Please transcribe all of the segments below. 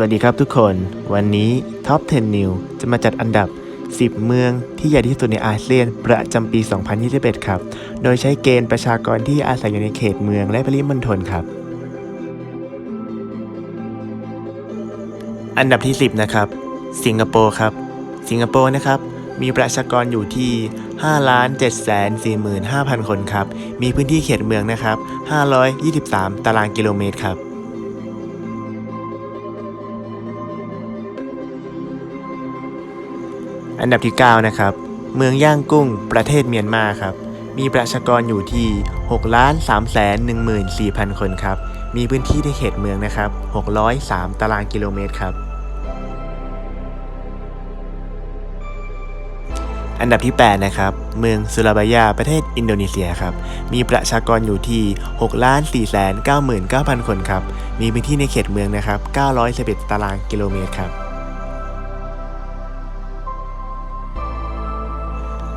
วัสดีครับทุกคน วันนี้ Top 10 New จะมาจัดอันดับ 10 เมืองที่ใหญ่ที่สุดในอาเซียน ประจำปี 2021 ครับ โดยใช้เกณฑ์ประชากรที่อาศัยอยู่ในเขตเมืองและปริมณฑลครับ อันดับที่ 10 นะครับ สิงคโปร์ครับ สิงคโปร์นะครับ มีประชากรอยู่ที่5 7 4 5 0 0 0 คนครับ มีพื้นที่เขตเมืองนะครับ 523 ตารางกิโลเมตรครับ อันดับที่ 9 นะครับ เมืองย่างกุ้ง ประเทศเมียนมาครับ มีประชากรอยู่ที่6ล้าน3แสน14,000 คนครับ มีพื้นที่ในเขตเมืองนะครับ 603 ตารางกิโลเมตรครับ อันดับที่ 8 นะครับ เมืองสุราบายาประเทศอินโดนีเซียครับ มีประชากรอยู่ที่6ล้าน4แสน99,000 คนครับ มีพื้นที่ในเขตเมืองนะครับ 911 ตารางกิโลเมตรครับ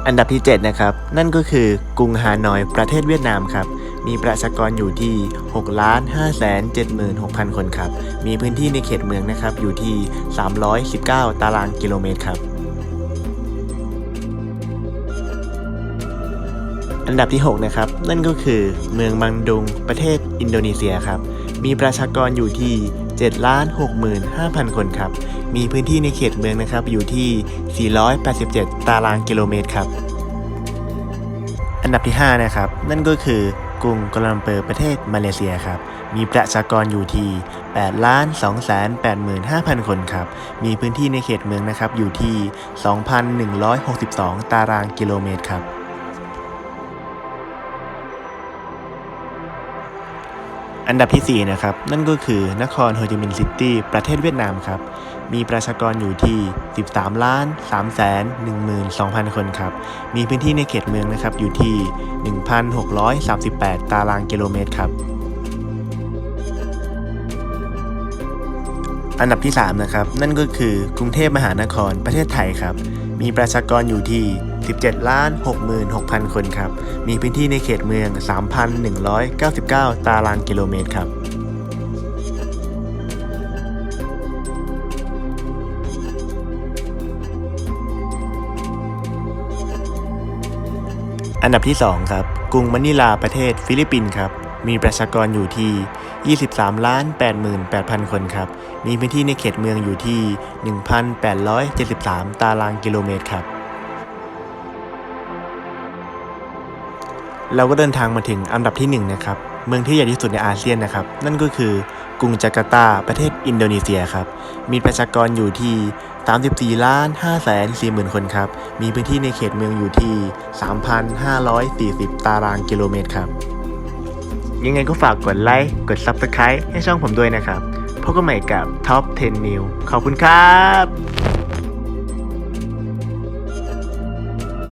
อันดับที่ 7 นะครับ นั่นก็คือกรุงฮานอยประเทศเวียดนามครับ มีประชากรอยู่ที่ 6 ล้าน5แสน76,000 คนครับ มีพื้นที่ในเขตเมืองนะครับ อยู่ที่ 319 ตารางกิโลเมตรครับ อันดับที่ 6 นะครับ นั่นก็คือเมืองบังดุงประเทศอินโดนีเซียครับ มีประชากรอยู่ที่7ล้าน65,000 คนครับ มีพื้นที่ในเขตเมืองนะครับอยู่ที่ 487 ตารางกิโลเมตรครับ อันดับที่ 5 นะครับ นั่นก็คือกรุงกัวลาลัมเปอร์ประเทศมาเลเซียครับ มีประชากรอยู่ที่8ล้าน285,000 คนครับ มีพื้นที่ในเขตเมืองนะครับอยู่ที่ 2,162 ตารางกิโลเมตรครับ อันดับที่ 4 นะครับ นั่นก็คือนครโฮจิมินห์ซิตี้ประเทศเวียดนามครับ มีประชากรอยู่ที่ 13 ล้าน3แสน12,000 คนครับ มีพื้นที่ในเขตเมืองนะครับอยู่ที่ 1,638 ตารางกิโลเมตรครับ อันดับที่ 3 นะครับ นั่นก็คือกรุงเทพมหานครประเทศไทยครับ มีประชากรอยู่ที่ 17 ล้าน 66,000 คนครับ มีพื้นที่ในเขตเมือง 3,199 ตารางกิโลเมตรครับอันดับที่ 2 ครับ กรุงมะนิลาประเทศฟิลิปปินส์ครับ มีประชากรอยู่ที่ 23ล้าน88,000 คนครับ มีพื้นที่ในเขตเมืองอยู่ที่ 1,873 ตารางกิโลเมตรครับ เราก็เดินทางมาถึงอันดับที่ 1 นะครับ เมืองที่ใหญ่ที่สุดในอาเซียนนะครับ นั่นก็คือกรุงจาการ์ตา ประเทศอินโดนีเซียครับ มีประชากรอยู่ที่ 34ล้าน5แสน40,000คนครับ มีพื้นที่ในเขตเมืองอยู่ที่ 3,540 ตารางกิโลเมตรครับ ยังไงก็ฝากกดไลค์ กด Subscribe ให้ช่องผมด้วยนะครับ พบกันใหม่กับ Top 10 New ขอบคุณครับ